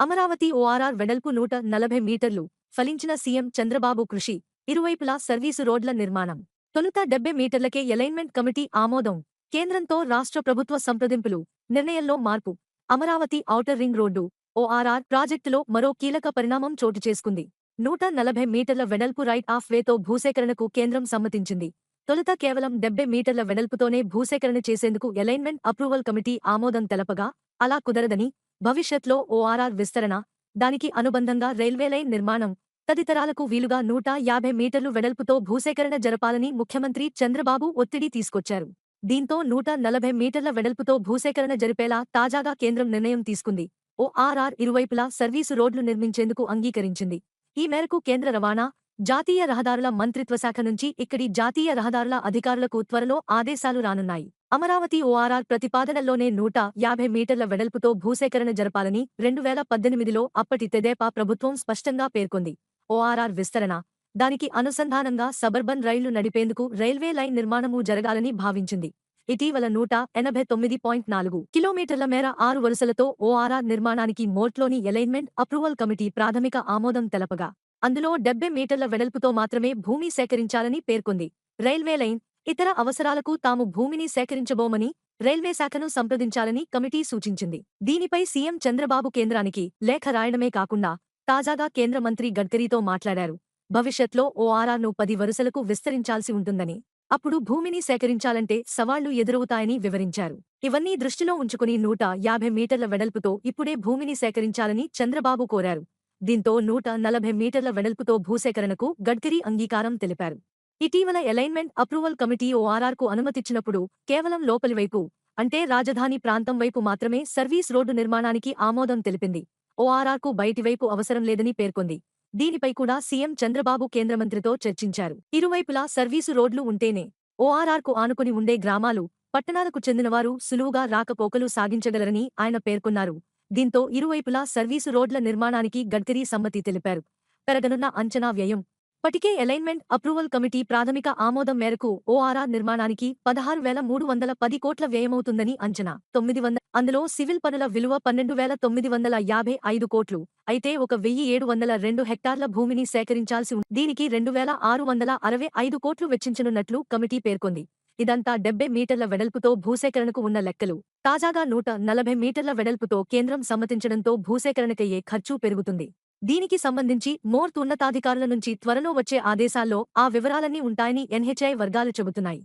Amaravati ORR వెడల్పు నూట నలభై మీటర్లు ఫలించిన సీఎం చంద్రబాబు కృషి. ఇరువైపులా సర్వీసు రోడ్ల నిర్మాణం. తొలుత డెబ్బై మీటర్లకే ఎలైన్మెంట్ కమిటీ ఆమోదం. కేంద్రంతో రాష్ట్ర ప్రభుత్వ సంప్రదింపులు. నిర్ణయంలో మార్పు. Amaravati outer ring road ORR ప్రాజెక్టులో మరో కీలక పరిణామం చోటు చేసుకుంది. నూట నలభై మీటర్ల వెడల్పు రైట్ ఆఫ్ వేతో భూసేకరణకు కేంద్రం సమ్మతించింది. తొలుత కేవలం డెబ్బై మీటర్ల వెడల్పుతోనే భూసేకరణ చేసేందుకు ఎలైన్మెంట్ అప్రూవల్ కమిటీ ఆమోదం తెలపగా అలా కుదరదని భవిష్యత్లో ఓఆర్ఆర్ విస్తరణ దానికి అనుబంధంగా రైల్వే లైన్ నిర్మాణం తదితరాలకు వీలుగా నూట యాభై మీటర్లు వెడల్పుతో భూసేకరణ జరపాలని ముఖ్యమంత్రి చంద్రబాబు ఒత్తిడి తీసుకొచ్చారు. దీంతో నూట నలభై మీటర్ల వెడల్పుతో భూసేకరణ జరిపేలా తాజాగా కేంద్రం నిర్ణయం తీసుకుంది. ఓఆర్ఆర్ ఇరువైపులా సర్వీసు రోడ్లు నిర్మించేందుకు అంగీకరించింది. ఈ మేరకు కేంద్ర రవాణా జాతీయ రహదారుల మంత్రిత్వశాఖ నుంచి ఇక్కడి జాతీయ రహదారుల అధికారులకు త్వరలో ఆదేశాలు రానున్నాయి. అమరావతి ఓఆర్ఆర్ ప్రతిపాదనల్లోనే నూట యాభై మీటర్ల వెడల్పుతో భూసేకరణ జరపాలని రెండు వేల పద్దెనిమిదిలో అప్పటి తెదేపా ప్రభుత్వం స్పష్టంగా పేర్కొంది. ఓఆర్ఆర్ విస్తరణ దానికి అనుసంధానంగా సబర్బన్ రైళ్ళు నడిపేందుకు రైల్వే లైన్ నిర్మాణమూ జరగాలని భావించింది. ఇటీవల నూట ఎనభై తొమ్మిది పాయింట్ నాలుగు కిలోమీటర్ల మేర ఆరు వరుసలతో ఓఆర్ఆర్ నిర్మాణానికి మోట్లోని ఎలైన్మెంట్ అప్రూవల్ కమిటీ ప్రాథమిక ఆమోదం తెలపగా అందులో డెబ్బై మీటర్ల వెడల్పుతో మాత్రమే భూమి సేకరించాలని పేర్కొంది. రైల్వే లైన్ ఇతర అవసరాలకు తాము భూమిని సేకరించబోమని రైల్వే శాఖను సంప్రదించాలని కమిటీ సూచించింది. దీనిపై సీఎం చంద్రబాబు కేంద్రానికి లేఖ రాయడమే కాకుండా తాజాగా కేంద్ర మంత్రి గడ్కరీతో మాట్లాడారు. భవిష్యత్లో ఓఆర్ఆర్ను పది వరుసలకు విస్తరించాల్సి ఉంటుందని అప్పుడు భూమిని సేకరించాలంటే సవాళ్ళు ఎదురవుతాయని వివరించారు. ఇవన్నీ దృష్టిలో ఉంచుకుని నూట యాభై మీటర్ల వెడల్పుతో ఇప్పుడే భూమిని సేకరించాలని చంద్రబాబు కోరారు. దీంతో నూట నలభై మీటర్ల వెడల్పుతో భూసేకరణకు గడ్కరీ అంగీకారం తెలిపారు. ఇటీవల ఎలైన్మెంట్ అప్రూవల్ కమిటీ ఓఆర్ఆర్కు అనుమతిచ్చినప్పుడు కేవలం లోపలివైపు అంటే రాజధాని ప్రాంతం వైపు మాత్రమే సర్వీస్ రోడ్డు నిర్మాణానికి ఆమోదం తెలిపింది. ఓఆర్ఆర్కు బయటివైపు అవసరం లేదని పేర్కొంది. దీనిపై కూడా సీఎం చంద్రబాబు కేంద్రమంత్రితో చర్చించారు. ఇరువైపులా సర్వీసు రోడ్లు ఉంటేనే ఓఆర్ఆర్కు ఆనుకుని ఉండే గ్రామాలు పట్టణాలకు చెందినవారు సులువుగా రాకపోకలు సాగించగలరని ఆయన పేర్కొన్నారు. దీంతో ఇరువైపులా సర్వీసు రోడ్ల నిర్మాణానికి గడ్కరీ సమ్మతి తెలిపారు. పెరగనున్న అంచనా వ్యయం ఇప్పటికే అలైన్మెంట్ అప్రూవల్ కమిటీ ప్రాథమిక ఆమోదం మేరకు ఓఆర్ఆర్ నిర్మాణానికి పదహారు వేల మూడు వందల పది కోట్ల వ్యయమవుతుందని అంచనా. తొమ్మిది వంద అందులో సివిల్ పనుల విలువ పన్నెండు వేల తొమ్మిది వందల యాభై ఐదు కోట్లు. అయితే ఒక వెయ్యి ఏడు వందల రెండు హెక్టార్ల భూమిని సేకరించాల్సి ఉంది దీనికి రెండు వేల ఆరు వందల అరవై ఐదు కోట్లు వెచ్చించనున్నట్లు కమిటీ పేర్కొంది. ఇదంతా డెబ్బై మీటర్ల వెడల్పుతో భూసేకరణకు ఉన్న లెక్కలు. తాజాగా నూట నలభై మీటర్ల వెడల్పుతో కేంద్రం సమ్మతించడంతో భూసేకరణకయ్యే ఖర్చు పెరుగుతుంది. దీనికి సంబంధించి మోర్త్ ఉన్నతాధికారుల నుంచి త్వరలో వచ్చే ఆదేశాల్లో ఆ వివరాలన్నీ ఉంటాయని ఎన్హెచ్ఐ వర్గాలు చెబుతున్నాయి.